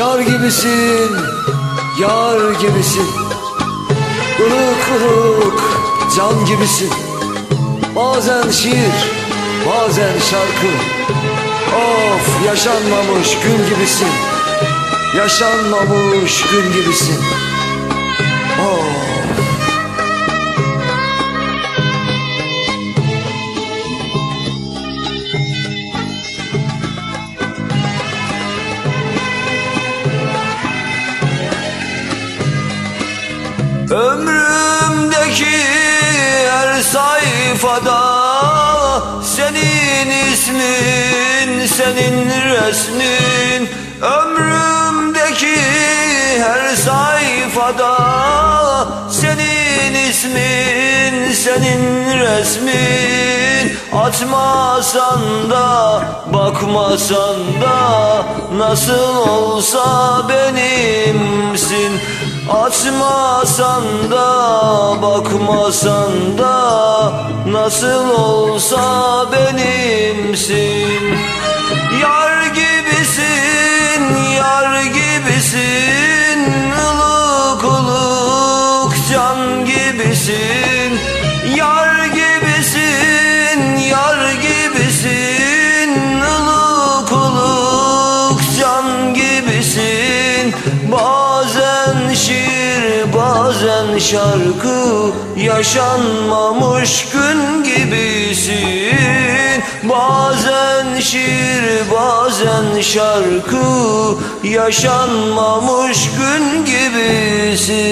Yar gibisin, yar gibisin. Ilık ılık can gibisin. Bazen şiir, bazen şarkı. Of yaşanmamış gün gibisin. Yaşanmamış gün gibisin. Of Ömrümdeki her sayfada Senin ismin, senin resmin. Ömrümdeki her sayfada Senin ismin, senin resmin. Atmasan da, bakmasan da Nasıl olsa benimsin Açmasan da bakmasan da Nasıl olsa benimsin. Yar gibisin, yar gibisin ılık ılık can gibisin şarkı Yaşanmamış gün gibisin. Bazen şiir bazen şarkı Yaşanmamış gün gibisin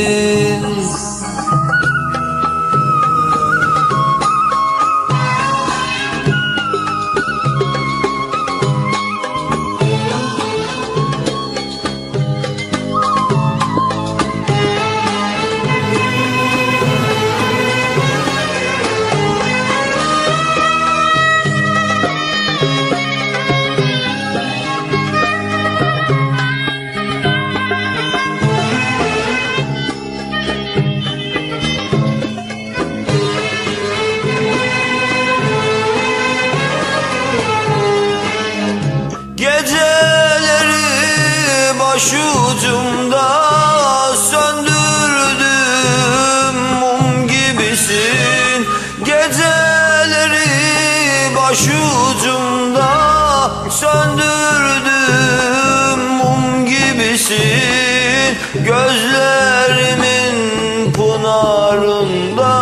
söndürdüm mum gibisin Gözlerimin pınarında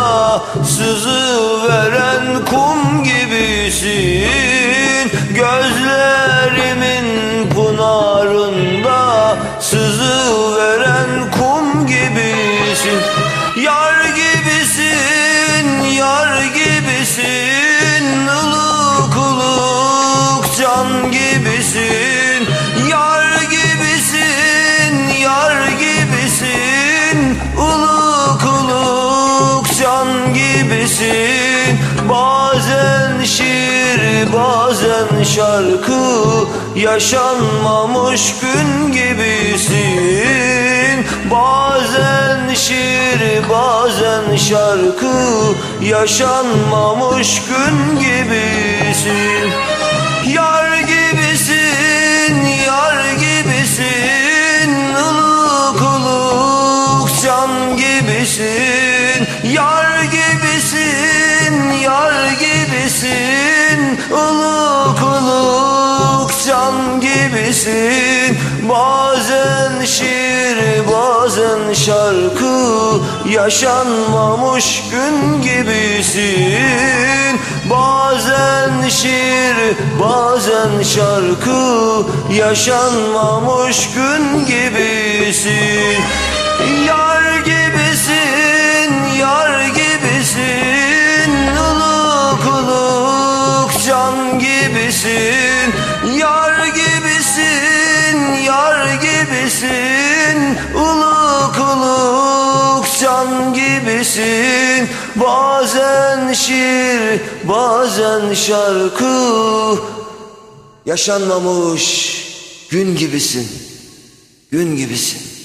sızı veren kum gibisin şarkı Yaşanmamış gün gibisin. Bazen şiir bazen şarkı Yaşanmamış gün gibisin. Yar gibisin, yar gibisin. Ilık ılık can gibisin. Yar gibisin, yar gibisin gibisin Bazen şiir bazen şarkı Yaşanmamış gün gibisin. Bazen şiir bazen şarkı Yaşanmamış gün gibisin. Yar gibisin, yar gibisin. Ilık ılık can gibisin gibisin ılık ılık can gibisin. Bazen şiir, bazen şarkı. Yaşanmamış gün gibisin, gün gibisin